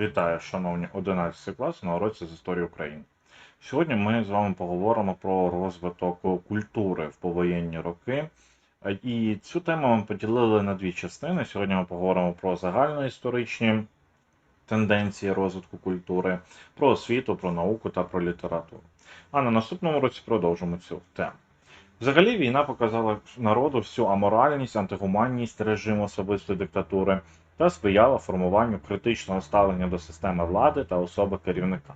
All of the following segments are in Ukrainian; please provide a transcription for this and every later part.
Вітаю, шановні 11 клас на уроці з історії України. Сьогодні ми з вами поговоримо про розвиток культури в повоєнні роки. І цю тему ми поділили на дві частини. Сьогодні ми поговоримо про загальноісторичні тенденції розвитку культури, про освіту, про науку та про літературу. А на наступному році продовжимо цю тему. Взагалі, війна показала народу всю аморальність, антигуманність режиму особистої диктатури та сприяла формуванню критичного ставлення до системи влади та особи керівника.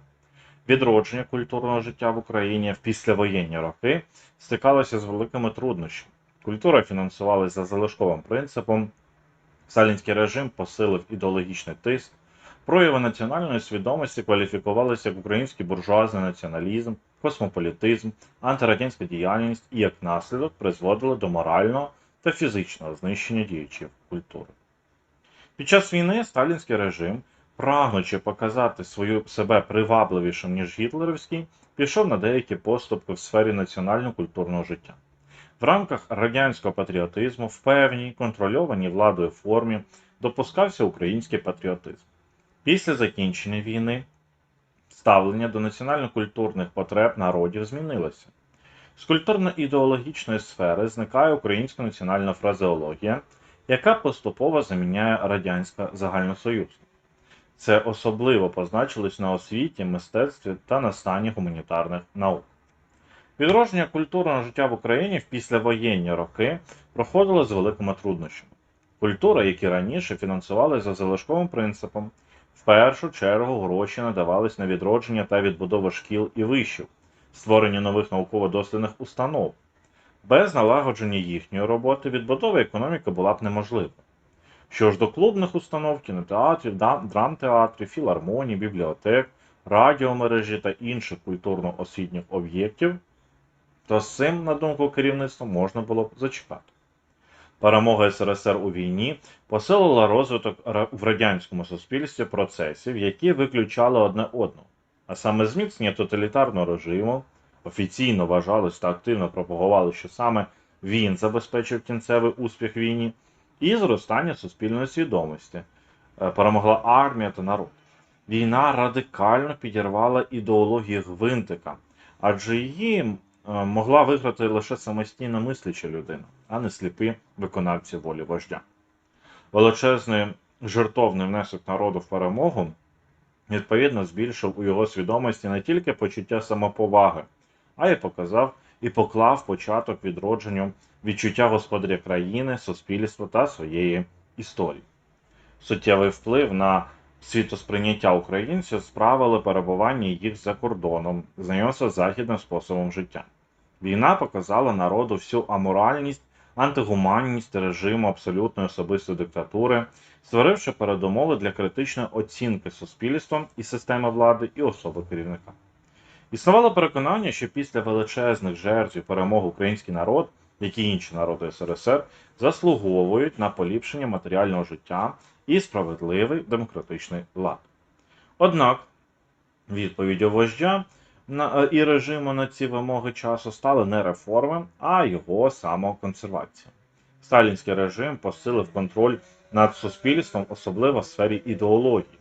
Відродження культурного життя в Україні в післявоєнні роки стикалося з великими труднощами. Культура фінансувалася за залишковим принципом, сталінський режим посилив ідеологічний тиск, прояви національної свідомості кваліфікувалися як український буржуазний націоналізм, космополітизм, антирадянська діяльність і як наслідок призводили до морального та фізичного знищення діячів культури. Під час війни сталінський режим, прагнучи показати свою себе привабливішим, ніж гітлерівський, пішов на деякі поступки в сфері національно-культурного життя. В рамках радянського патріотизму в певній контрольованій владою формі допускався український патріотизм. Після закінчення війни ставлення до національно-культурних потреб народів змінилося. З культурно-ідеологічної сфери зникає українська національна фразеологія, яка поступово заміняє радянська загальносоюзна. Це особливо позначилось на освіті, мистецтві та на стані гуманітарних наук. Відродження культурного життя в Україні в післявоєнні роки проходило з великими труднощами. Культура, як і раніше, фінансувалася за залишковим принципом. В першу чергу гроші надавались на відродження та відбудову шкіл і вишів, створення нових науково-дослідних установ. Без налагодження їхньої роботи відбудова економіки була б неможлива. Що ж до клубних установ, кінотеатрів, драмтеатрів, філармоній, бібліотек, радіомережі та інших культурно-освітніх об'єктів, то з цим, на думку керівництва, можна було б зачекати. Перемога СРСР у війні посилила розвиток в радянському суспільстві процесів, які виключали одне одного, а саме зміцнення тоталітарного режиму, офіційно вважалось та активно пропагували, що саме він забезпечив кінцевий успіх війні, і зростання суспільної свідомості. Е, Перемогла армія та народ. Війна радикально підірвала ідеологію гвинтика, адже її е, могла виграти лише самостійно мисляча людина, а не сліпі виконавці волі вождя. Величезний жертовний внесок народу в перемогу відповідно збільшив у його свідомості не тільки почуття самоповаги, а й показав і поклав початок відродженню відчуття господаря країни, суспільства та своєї історії. Суттєвий вплив на світосприйняття українців справили перебування їх за кордоном, знайомство з західним способом життя. Війна показала народу всю аморальність, антигуманність режиму абсолютної особистої диктатури, створивши передумови для критичної оцінки суспільством і системи влади і особи керівника. Існувало переконання, що після величезних жертв і перемог український народ, як і інші народи СРСР, заслуговують на поліпшення матеріального життя і справедливий демократичний лад. Однак відповіддю вождя е, і режиму на ці вимоги часу стали не реформи, а його самоконсервація. Сталінський режим посилив контроль над суспільством, особливо в сфері ідеології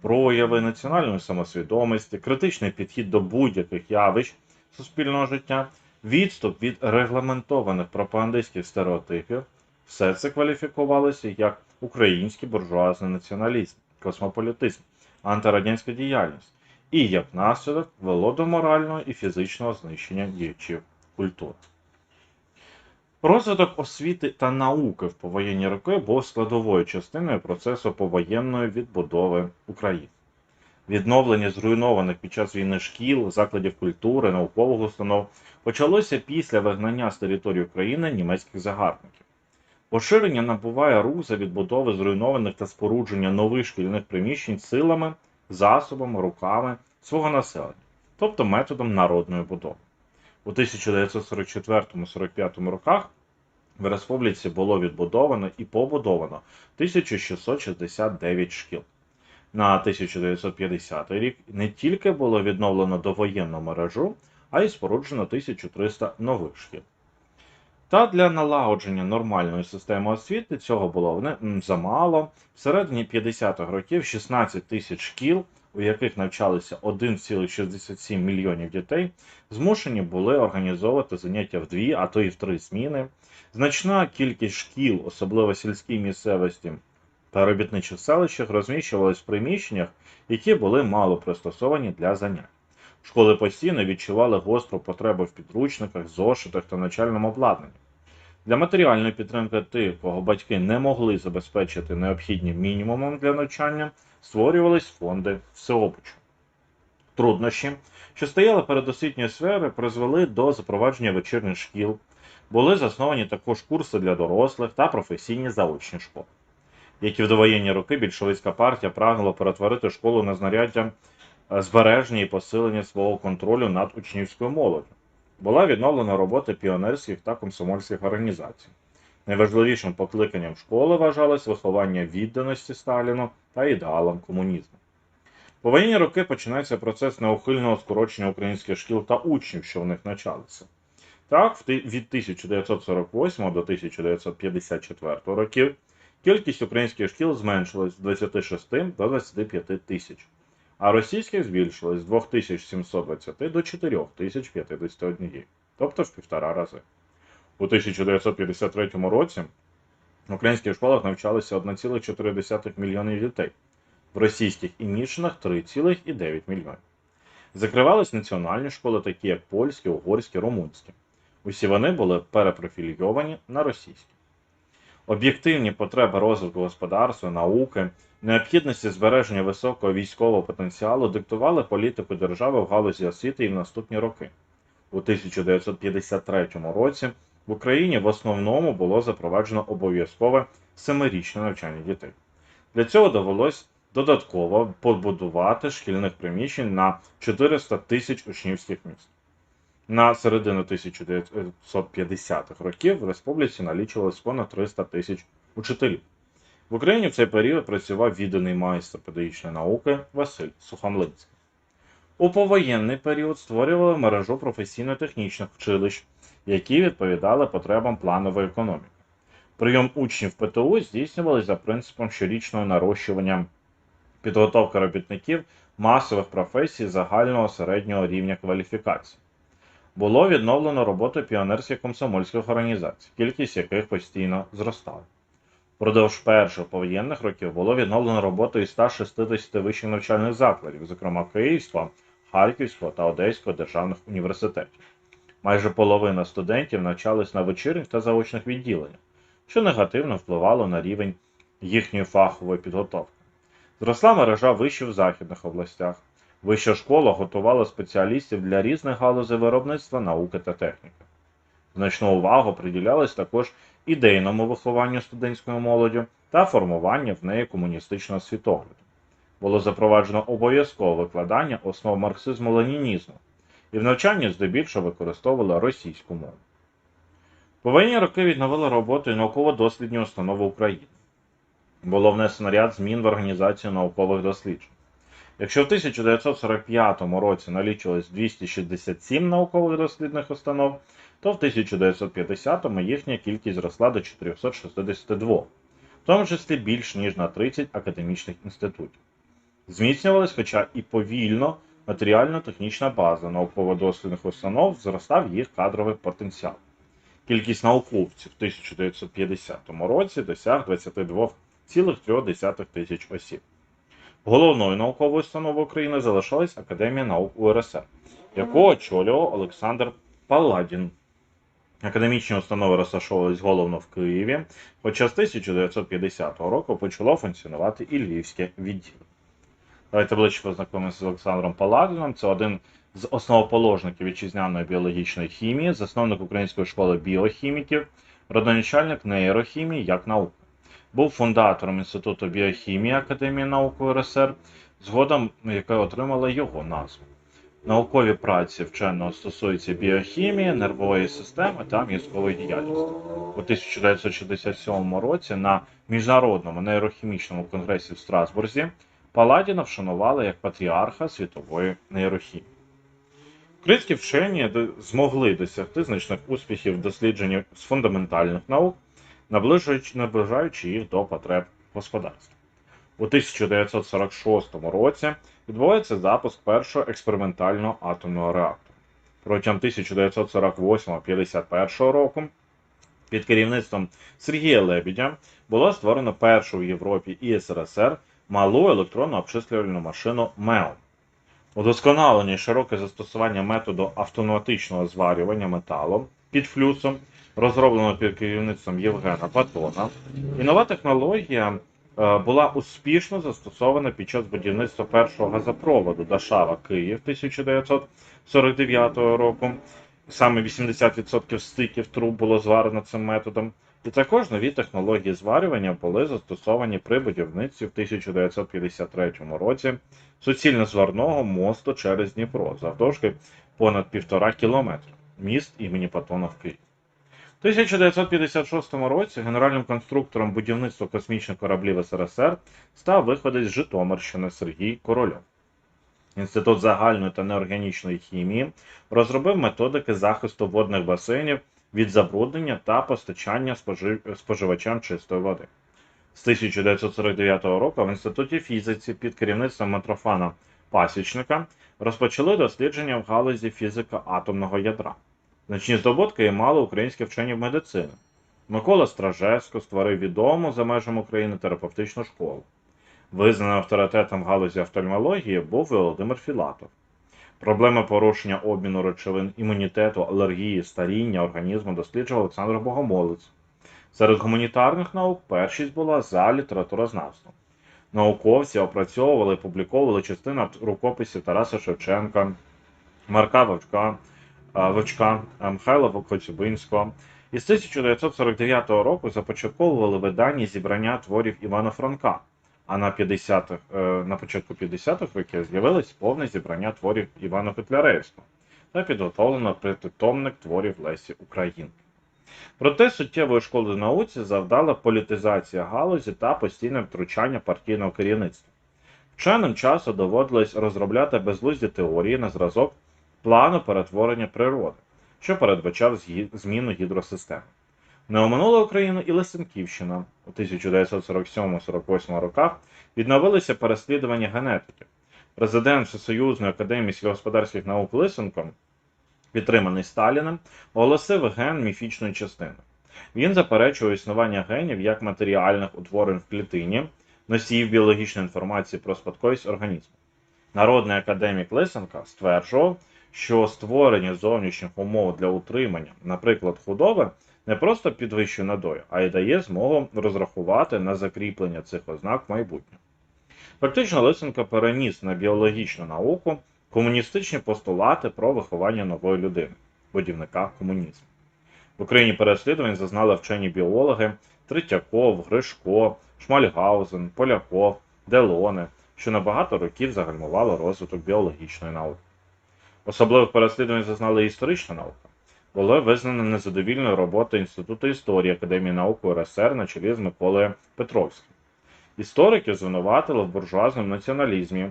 прояви національної самосвідомості, критичний підхід до будь-яких явищ суспільного життя, відступ від регламентованих пропагандистських стереотипів, все це кваліфікувалося як український буржуазний націоналізм, космополітизм, антирадянська діяльність і як наслідок вело до морального і фізичного знищення діячів культури. Розвиток освіти та науки в повоєнні роки був складовою частиною процесу повоєнної відбудови України. Відновлення зруйнованих під час війни шкіл, закладів культури, наукових установ почалося після вигнання з території України німецьких загарбників. Поширення набуває рух за відбудови зруйнованих та спорудження нових шкільних приміщень силами, засобами, руками свого населення, тобто методом народної будови. У 1944-45 роках в республіці було відбудовано і побудовано 1669 шкіл. На 1950 рік не тільки було відновлено довоєнну мережу, а й споруджено 1300 нових шкіл. Та для налагодження нормальної системи освіти цього було замало. Всередині 50-х років 16 тисяч шкіл, у яких навчалися 1,67 мільйонів дітей, змушені були організовувати заняття в дві, а то і в три зміни. Значна кількість шкіл, особливо сільській місцевості та робітничих селищах, розміщувалась в приміщеннях, які були мало пристосовані для занять. Школи постійно відчували гостру потребу в підручниках, зошитах та навчальному обладнанні. Для матеріальної підтримки тих, кого батьки не могли забезпечити необхідним мінімумом для навчання, створювались фонди всеобучу. Труднощі, що стояли перед освітньою сферою, призвели до запровадження вечірніх шкіл. Були засновані також курси для дорослих та професійні заочні школи. Як і в довоєнні роки, більшовицька партія прагнула перетворити школу на знаряддя е, збереження і посилення свого контролю над учнівською молоддю. Була відновлена робота піонерських та комсомольських організацій. Найважливішим покликанням школи вважалось виховання відданості Сталіну та ідеалам комунізму. По воєнні роки починається процес неухильного скорочення українських шкіл та учнів, що в них навчалися. Так, від 1948 до 1954 років кількість українських шкіл зменшилась з 26 до 25 тисяч, а російських збільшилась з 2720 до 4051, тобто в півтора рази. У 1953 році в українських школах навчалося 1,4 мільйони дітей, в російських і мішанах 3,9 мільйонів. Закривались національні школи, такі як польські, угорські, румунські. Усі вони були перепрофільйовані на російські. Об'єктивні потреби розвитку господарства, науки, необхідності збереження високого військового потенціалу диктували політику держави в галузі освіти і в наступні роки. У 1953 році в Україні в основному було запроваджено обов'язкове семирічне навчання дітей. Для цього довелось додатково побудувати шкільних приміщень на 400 тисяч учнівських міст. На середину 1950-х років в республіці налічувалось понад 300 тисяч учителів. В Україні в цей період працював відданий майстер педагогічної науки Василь Сухомлинський. У повоєнний період створювали мережу професійно-технічних училищ, які відповідали потребам планової економіки. Прийом учнів ПТУ здійснювалися за принципом щорічного нарощування підготовки робітників масових професій загального середнього рівня кваліфікації. Було відновлено роботу піонерських комсомольських організацій, кількість яких постійно зростала. Впродовж перших повоєнних років було відновлено роботу із 160 вищих навчальних закладів, зокрема Київського, Харківського та Одеського державних університетів. Майже половина студентів навчались на вечірніх та заочних відділеннях, що негативно впливало на рівень їхньої фахової підготовки. Зросла мережа вишів в західних областях. Вища школа готувала спеціалістів для різних галузей виробництва, науки та техніки. Значну увагу приділялась також ідейному вихованню студентською молоддю та формуванню в неї комуністичного світогляду. Було запроваджено обов'язкове викладання основ марксизму-ленінізму, і в навчанні здебільшого використовували російську мову. Повоєнні роки відновили роботу і науково-дослідні установи України. Було внесено ряд змін в організацію наукових досліджень. Якщо в 1945 році налічувалось 267 наукових дослідних установ, то в 1950-му їхня кількість зросла до 462, в тому числі більш ніж на 30 академічних інститутів. Зміцнювалась, хоча і повільно, матеріально-технічна база науково-дослідних установ, зростав їх кадровий потенціал. Кількість науковців в 1950 році досяг 22,3 тисяч осіб. Головною науковою установою України залишалась Академія наук УРСР, яку очолював Олександр Палладін. Академічні установи розташовувались головно в Києві, хоча з 1950 року почало функціонувати і Львівське відділення. Давайте ближче познайомимося з Олександром Паладіном. Це один з основоположників вітчизняної біологічної хімії, засновник Української школи біохіміків, родоначальник нейрохімії як науки. Був фундатором Інституту біохімії Академії наук УРСР, згодом яка отримала його назву. Наукові праці вченого стосуються біохімії, нервової системи та мізкової діяльності. У 1967 році на міжнародному нейрохімічному конгресі в Страсбурзі Паладіна вшанували як патріарха світової нейрохімії. Українські вчені змогли досягти значних успіхів в дослідженні з фундаментальних наук, наближаючи їх до потреб господарства. У 1946 році відбувається запуск першого експериментального атомного реактора. Протягом 1948-51 року під керівництвом Сергія Лебідя було створено першу в Європі і СРСР малу електронну обчислювальну машину МЕО. Удосконалення і широке застосування методу автоматичного зварювання металу під флюсом, розроблено під керівництвом Євгена Батона. І нова технологія е, була успішно застосована під час будівництва першого газопроводу Дашава Київ 1949 року. Саме 80% стиків труб було зварено цим методом. І також нові технології зварювання були застосовані при будівництві в 1953 році суцільно-зварного мосту через Дніпро завдовжки понад півтора кілометра. Міст імені Патона в Києві. В 1956 році генеральним конструктором будівництва космічних кораблів СРСР став виходець з Житомирщини Сергій Корольов. Інститут загальної та неорганічної хімії розробив методики захисту водних басейнів від забруднення та постачання споживачам чистої води. З 1949 року в Інституті фізиці під керівництвом Митрофана Пасічника розпочали дослідження в галузі фізика атомного ядра. Значні здобутки мали українські вчені в медицині. Микола Стражевсько створив відому за межами України терапевтичну школу. Визнаним авторитетом в галузі офтальмології був Володимир Філатов. Проблеми порушення обміну речовин імунітету, алергії, старіння організму досліджував Олександр Богомолець. Серед гуманітарних наук першість була за літературознавством. Науковці опрацьовували і публіковували частину рукописів Тараса Шевченка, Марка Вовчка, Вовчка, Михайла Коцюбинського. І з 1949 року започатковували видання зібрання творів Івана Франка. А на 50-х, е, на початку 50-х років з'явилось повне зібрання творів Івана Котляревського та підготовлено п'ятитомник творів Лесі Українки. Проте суттєвої школи науці завдала політизація галузі та постійне втручання партійного керівництва. Вченим часу доводилось розробляти безглузді теорії на зразок плану перетворення природи, що передбачав зміну гідросистеми. Не оминула Україну і Лисенківщина. У 1947-48 роках відновилися переслідування генетиків. Президент Всесоюзної академії сільськогосподарських наук Лисенко, підтриманий Сталіним, оголосив ген міфічною частиною. Він заперечує існування генів як матеріальних утворень в клітині, носіїв біологічної інформації про спадковість організму. Народний академік Лисенка стверджував, що створення зовнішніх умов для утримання, наприклад, худоби, не просто підвищує надою, а й дає змогу розрахувати на закріплення цих ознак в майбутньому. Фактично, Лисенко переніс на біологічну науку комуністичні постулати про виховання нової людини, будівника комунізму. В Україні переслідувань зазнали вчені біологи Третьяков, Гришко, Шмальгаузен, Поляков, Делоне, що на багато років загальмувало розвиток біологічної науки. Особливих переслідувань зазнала і історична наука. Було визнано незадовільною робота Інституту історії Академії наук УРСР на чолі з Миколою Петровським. Історики звинуватили в буржуазному націоналізмі,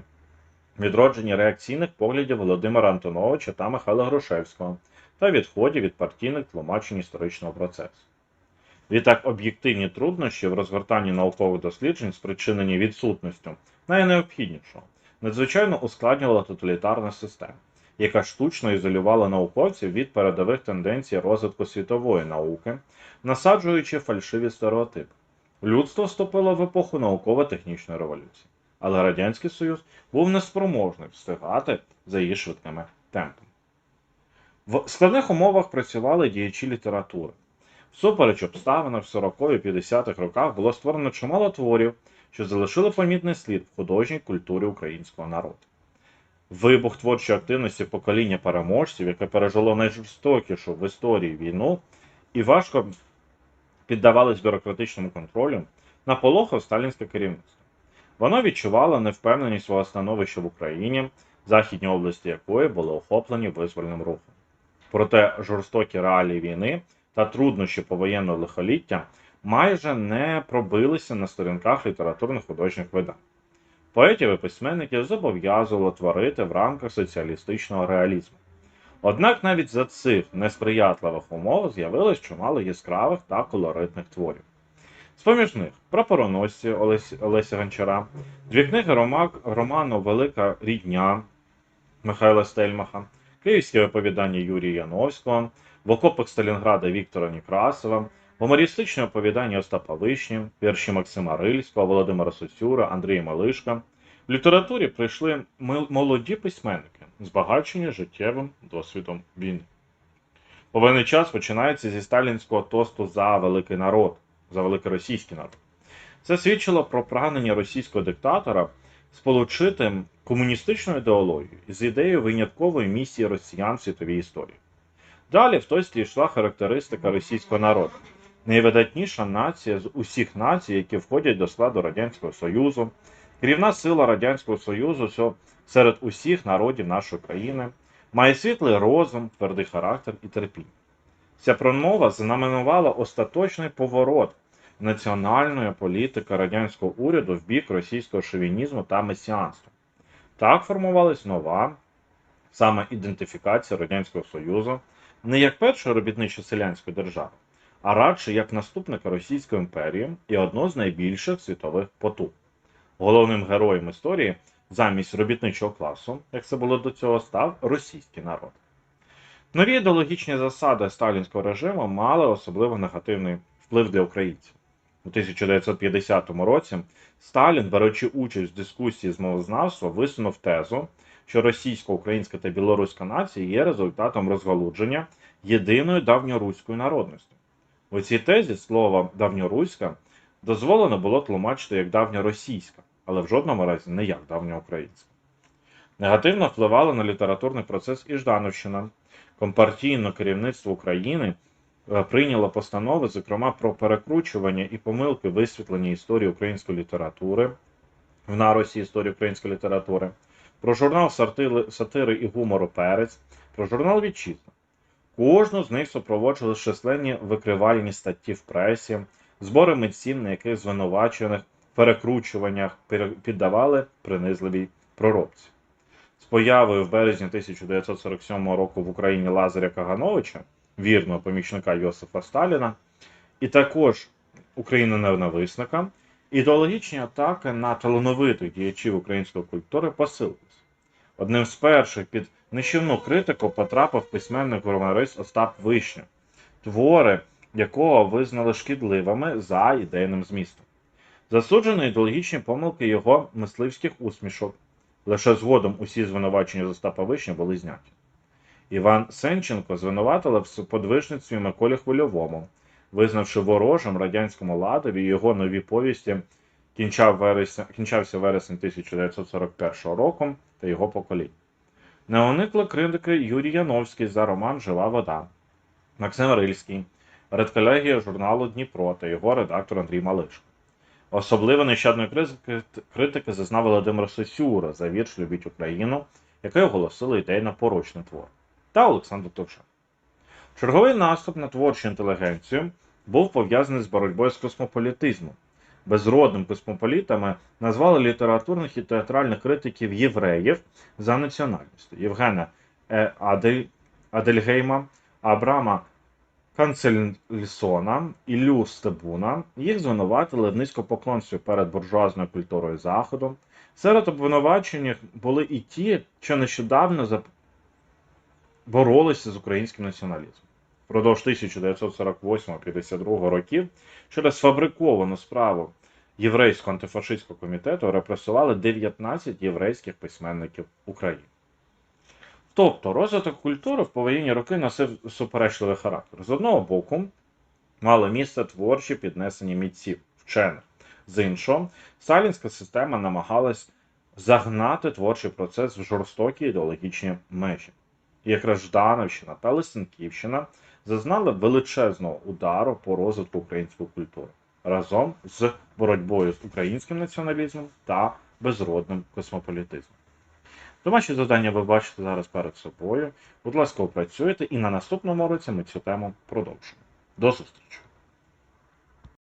відродженні реакційних поглядів Володимира Антоновича та Михайла Грушевського та відході від партійних тлумачень історичного процесу. Відтак, об'єктивні труднощі в розгортанні наукових досліджень, спричинені відсутністю найнеобхіднішого, надзвичайно ускладнювала тоталітарна система, яка штучно ізолювала науковців від передових тенденцій розвитку світової науки, насаджуючи фальшиві стереотипи. Людство вступило в епоху науково-технічної революції, але Радянський Союз був неспроможний встигати за її швидкими темпами. В складних умовах працювали діячі літератури. Всупереч обставинах в 40-50-х роках було створено чимало творів, що залишили помітний слід в художній культурі українського народу. Вибух творчої активності покоління переможців, яке пережило найжорстокішу в історії війну, і важко піддавалось бюрократичному контролю, наполохав сталінське керівництво. Воно відчувало невпевненість свого становища в Україні, західні області якої були охоплені визвольним рухом. Проте жорстокі реалії війни та труднощі повоєнного лихоліття майже не пробилися на сторінках літературних художніх видань. Поетів і письменників зобов'язувало творити в рамках соціалістичного реалізму. Однак навіть за цих несприятливих умов з'явилось чимало яскравих та колоритних творів. З-поміж них прапороносці Олесі, Олеся Гончара, дві книги рома- роману Велика рідня Михайла Стельмаха, Київське оповідання Юрія Яновського, в окопах Сталінграда Віктора Некрасова, гумористичне оповідання Остапа Вишні, вірші Максима Рильського, Володимира Сосюра, Андрія Малишка. В літературі прийшли молоді письменники, збагачені життєвим досвідом війни. Повинний час починається зі сталінського тосту за великий народ, за великий російський народ. Це свідчило про прагнення російського диктатора сполучити комуністичну ідеологію з ідеєю виняткової місії росіян в світовій історії. Далі в тості йшла характеристика російського народу, найвидатніша нація з усіх націй, які входять до складу Радянського Союзу, керівна сила Радянського Союзу серед усіх народів нашої країни, має світлий розум, твердий характер і терпіння. Ця промова знаменувала остаточний поворот національної політики радянського уряду в бік російського шовінізму та месіанства. Так формувалась нова саме ідентифікація Радянського Союзу не як першої робітничо-селянської держави, а радше як наступника Російської імперії і одного з найбільших світових потуг. Головним героєм історії замість робітничого класу, як це було до цього, став російський народ. Нові ідеологічні засади сталінського режиму мали особливо негативний вплив для українців. У 1950 році Сталін, беручи участь в дискусії з мовознавства, висунув тезу, що російсько-українська та білоруська нація є результатом розгалудження єдиної давньоруської народності. У цій тезі слово давньоруська дозволено було тлумачити як давньоросійська, але в жодному разі не як давньоукраїнська. Негативно впливала на літературний процес і Ждановщина. Компартійне керівництво України е, прийняло постанови, зокрема про перекручування і помилки висвітлення історії української літератури в наросі історії української літератури, про журнал сатири, сатири і гумору Перець, про журнал Вітчизна. Кожну з них супроводжували численні викривальні статті в пресі, збори митців, на яких звинувачених перекручуваннях піддавали принизливій проробці. З появою в березні 1947 року в Україні Лазаря Кагановича, вірного помічника Йосифа Сталіна, і також україноненависника, ідеологічні атаки на талановитих діячів української культури посилились. Одним з перших під нищівну критику потрапив письменник гуморист Остап Вишня, твори якого визнали шкідливими за ідейним змістом. Засуджено ідеологічні помилки його мисливських усмішок. Лише згодом усі звинувачення з Остапа Вишня були зняті. Іван Сенченко звинуватили в подвижництві Миколі Хвильовому, визнавши ворожим радянському ладові його нові повісті кінчав вересня, кінчався вересень 1941 року та його покоління. Не уникли критики Юрій Яновський за роман Жива вода, Максим Рильський, редколегія журналу Дніпро та його редактор Андрій Малишко. Особливо нещадної критики, зазнав Володимир Сосюра за вірш Любіть Україну, який оголосили ідейно порочний твор, та Олександр Товшак. Черговий наступ на творчу інтелігенцію був пов'язаний з боротьбою з космополітизмом. Безродним космополітами назвали літературних і театральних критиків євреїв за національністю Євгена Е. Адель, Адельгейма, Абрама Канцельсона, Іллю Стебуна. Їх звинуватили в низькопоклонстві перед буржуазною культурою Заходу. Серед обвинувачених були і ті, що нещодавно боролися з українським націоналізмом. Впродовж 1948-52 років через сфабриковану справу Єврейського антифашистського комітету репресували 19 єврейських письменників України. Тобто розвиток культури в повоєнні роки носив суперечливий характер. З одного боку, мало місце творчі піднесення митців, вчених. З іншого, сталінська система намагалась загнати творчий процес в жорстокі ідеологічні межі. І якраз Ждановщина та Лисенківщина зазнали величезного удару по розвитку української культури разом з боротьбою з українським націоналізмом та безродним космополітизмом. Домашні завдання ви бачите зараз перед собою. Будь ласка, опрацюйте і на наступному році ми цю тему продовжимо. До зустрічі!